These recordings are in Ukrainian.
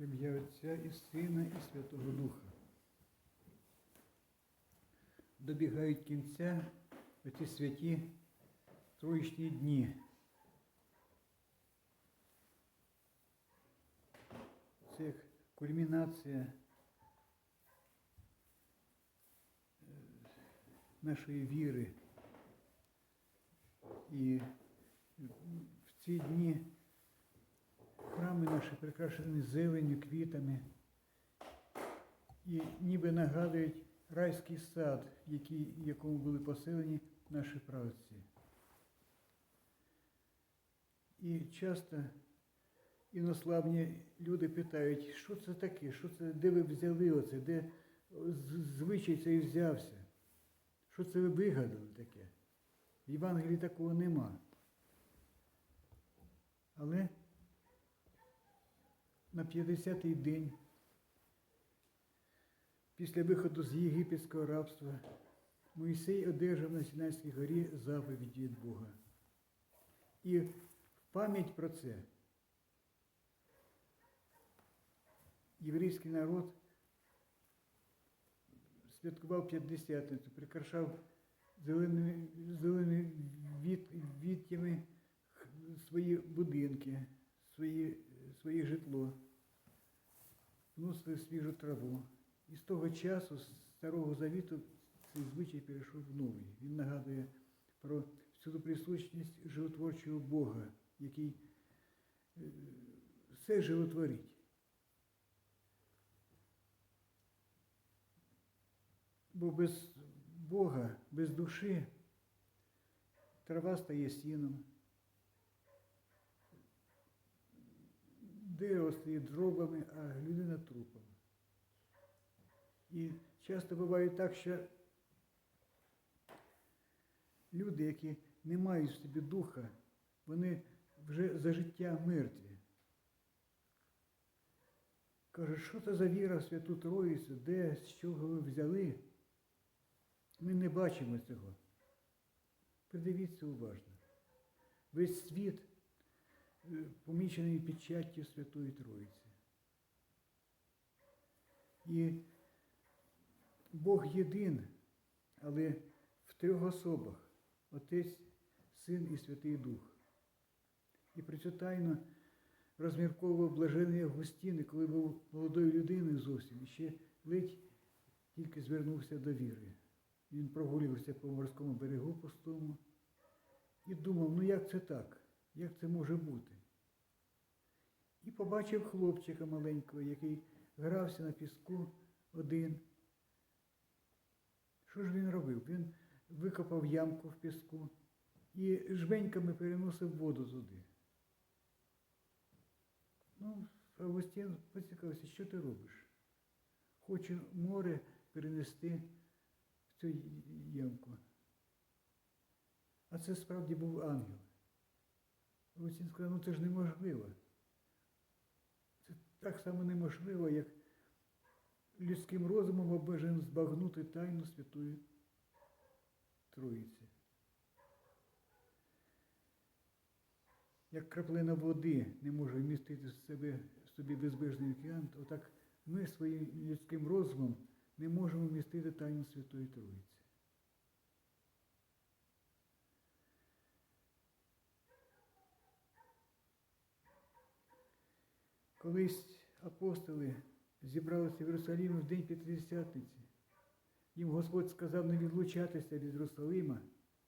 В ім'я Отця і Сина, і Святого Духа. Добігають кінця оці святі троїчні дні. Це як кульмінація е, нашої віри. І в ці дні храми наші прикрашені зеленю, квітами і ніби нагадують райський сад, який- якому були поселені наші праотці. І часто інославні люди питають, що це таке, що це, де ви взяли оце, де звичай цей взявся? Що це ви вигадали таке? В Євангелії такого нема. Але на 50-й день після виходу з єгипетського рабства Моїсей одержав на Сінайській горі заповіді від Бога. І в пам'ять про це єврейський народ святкував п'ятдесятницю, прикрашав зеленими, зеленими від, відтями свої будинки, свої, своє житло, вносили свіжу траву. І з того часу, з Старого Завіту, цей звичай перейшов в новий. Він нагадує про всюду присутність животворчого Бога, який е, все животворить. Бо без Бога, без душі трава стає сіном, дерево стає дробами, а людина трупом. І часто буває так, що люди, які не мають в собі духа, вони вже за життя мертві. Кажуть, що це за віра в Святу Троїцю, де, з чого ви взяли? Ми не бачимо цього. Придивіться уважно. Весь світ помічений печаттю Святої Троїці. І Бог єдин, але в трьох особах Отець, Син і Святий Дух. І при цю тайну розмірковував блажений Августін, коли був молодою людиною зовсім, і ще ледь тільки звернувся до віри. Він прогулювався по морському берегу пустому і думав, ну як це так? Як це може бути? І побачив хлопчика маленького, який грався на піску один. Що ж він робив? Він викопав ямку в піску і жменьками переносив воду туди. Ну, Августин поцікавився, що ти робиш? Хочу море перенести в цю ямку. А це справді був ангел. Августин сказав, ну це ж неможливо. Це так само неможливо, як людським розумом обмежено збагнути тайну Святої Троїці. Як краплина води не може вмістити в себе собі безбежний океан, то так ми своїм людським розумом не можемо вмістити тайну Святої Троїці. Колись апостоли зібралися в Єрусалімі в день П'ятидесятниці. Їм Господь сказав не відлучатися від Єрусалима.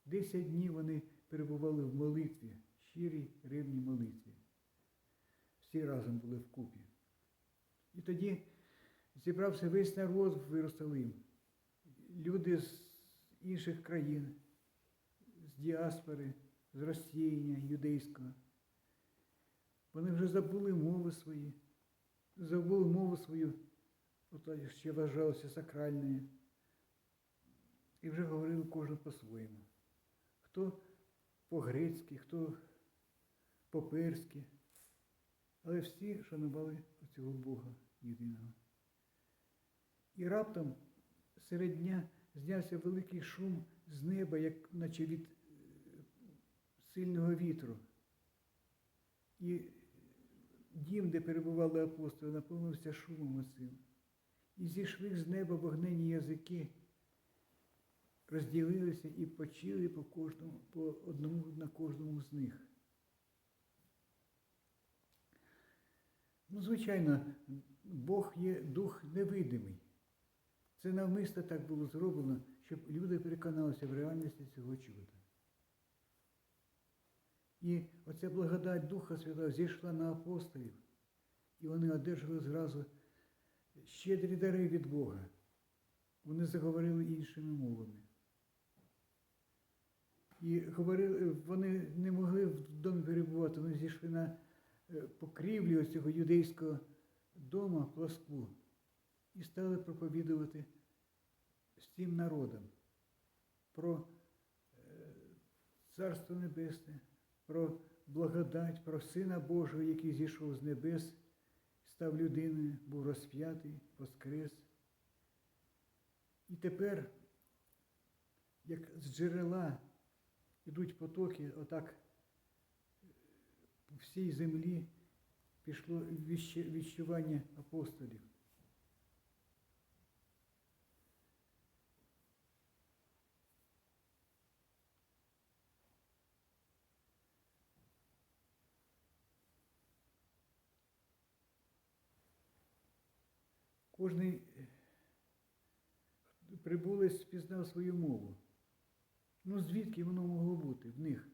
Десять днів вони перебували в молитві, щирій ревній молитві. Всі разом були вкупі. І тоді зібрався весь народ в Єрусалим. Люди з інших країн, з діаспори, з розсіяння юдейського. Вони вже забули мови свої, забули мову свою, ото ще вважалося сакральною. І вже говорили кожен по-своєму. Хто по-грецьки, хто по-перськи. Але всі шанували цього Бога єдиного. І раптом серед дня знявся великий шум з неба, як наче від е, сильного вітру. І дім, де перебували апостоли, наповнився шумом оцим. І зійшли з неба вогнені язики, розділилися і почили по кожному, по одному на кожному з них. Ну, звичайно, Бог є дух невидимий. Це навмисно так було зроблено, щоб люди переконалися в реальності цього чуда. І оця благодать Духа Святого зійшла на апостолів, і вони одержали зразу щедрі дари від Бога. Вони заговорили іншими мовами. І говорили, вони не могли в домі перебувати, вони зійшли на е, покрівлі ось цього юдейського дома пласку і стали проповідувати всім народам про е, Царство Небесне, про благодать, про Сина Божого, який зійшов з небес, став людиною, був розп'ятий, воскрес. І тепер, як з джерела йдуть потоки, отак по всій землі пішло віщування апостолів. Кожний е, прибулець спізнав свою мову. Ну звідки воно могло бути в них,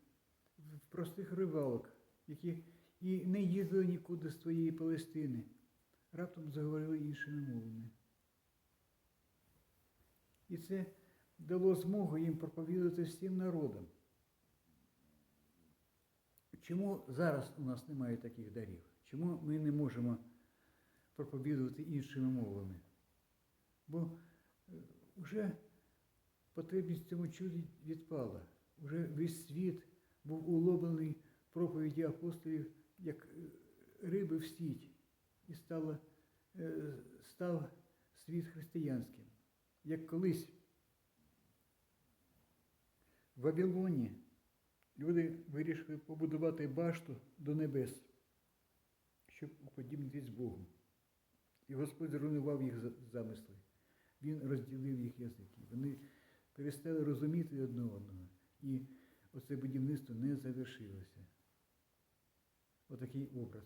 в простих рибалок, які і не їздили нікуди з своєї Палестини, раптом заговорили іншими мовами. І це дало змогу їм проповідати всім народам. Чому зараз у нас немає таких дарів? Чому ми не можемо проповідувати іншими мовами? Бо вже потребність цьому чуді відпала. Уже весь світ був уловлений проповіді апостолів як е, риби в сіть, і стало, е, став світ християнським. Як колись в Вавилоні люди вирішили побудувати башту до небес, щоб уподібнитись Богу. І Господь зруйнував їх замисли. Він розділив їх язики. Вони перестали розуміти одне одного. І оце будівництво не завершилося. Отакий образ.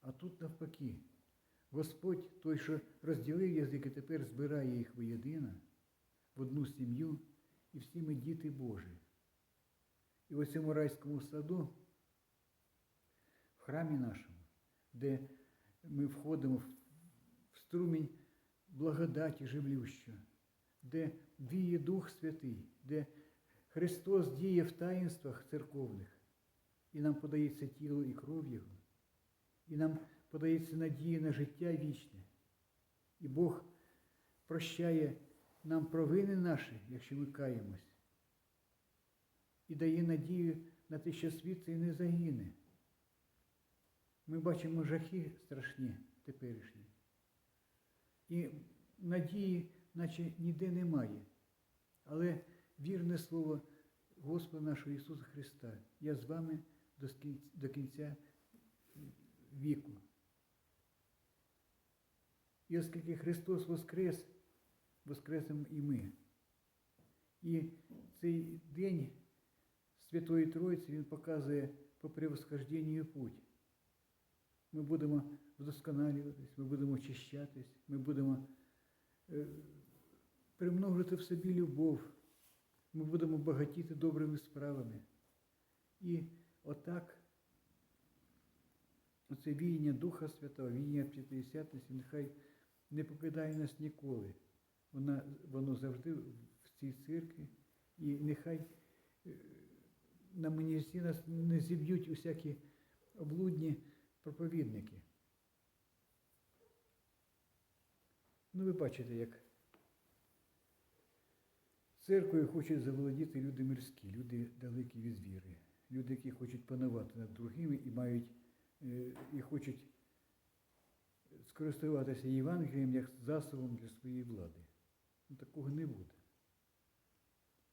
А тут навпаки. Господь, той, що розділив язики, тепер збирає їх воєдино в одну сім'ю, і всі ми діти Божі. І в цьому райському саду, в храмі нашому, де ми входимо в струмінь благодаті живлюща, де діє Дух Святий, де Христос діє в таїнствах церковних, і нам подається тіло і кров Його, і нам подається надія на життя вічне. І Бог прощає нам провини наші, якщо ми каємось, і дає надію на те, що світ цей не загине. Ми бачимо жахи страшні теперішні. І надії, наче ніде немає. Але вірне слово Господа нашого Ісуса Христа, я з вами до кінця віку. І оскільки Христос Воскрес, воскресимо і ми. І цей день Святої Троїці Він показує по превосхожденню путь. Ми будемо вдосконалюватись, ми будемо очищатись, ми будемо е, примножити в собі любов, ми будемо багатіти добрими справами. І отак оце віяння Духа Святого, віяння П'ятдесятниці, нехай не покидає нас ніколи. Вона, воно завжди в цій церкві. І нехай е, на манівці нас не зіб'ють усякі облудні проповідники. Ну, ви бачите, як церквою хочуть заволодіти люди мирські, люди далекі від віри, люди, які хочуть панувати над другими і мають е, і хочуть скористуватися Євангелієм як засобом для своєї влади. Ну, такого не буде.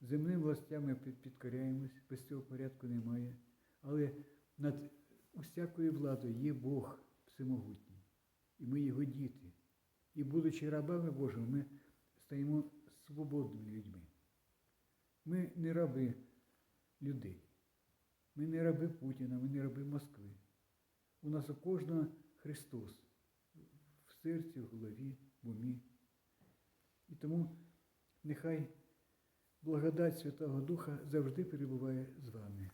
Земним властям ми підкоряємось, без цього порядку немає. Але над усякою владою є Бог, всемогутній. І ми його діти. І будучи рабами Божими, ми стаємо свободними людьми. Ми не раби людей. Ми не раби Путіна, ми не раби Москви. У нас у кожного Христос в серці, в голові, в умі. І тому нехай благодать Святого Духа завжди перебуває з вами.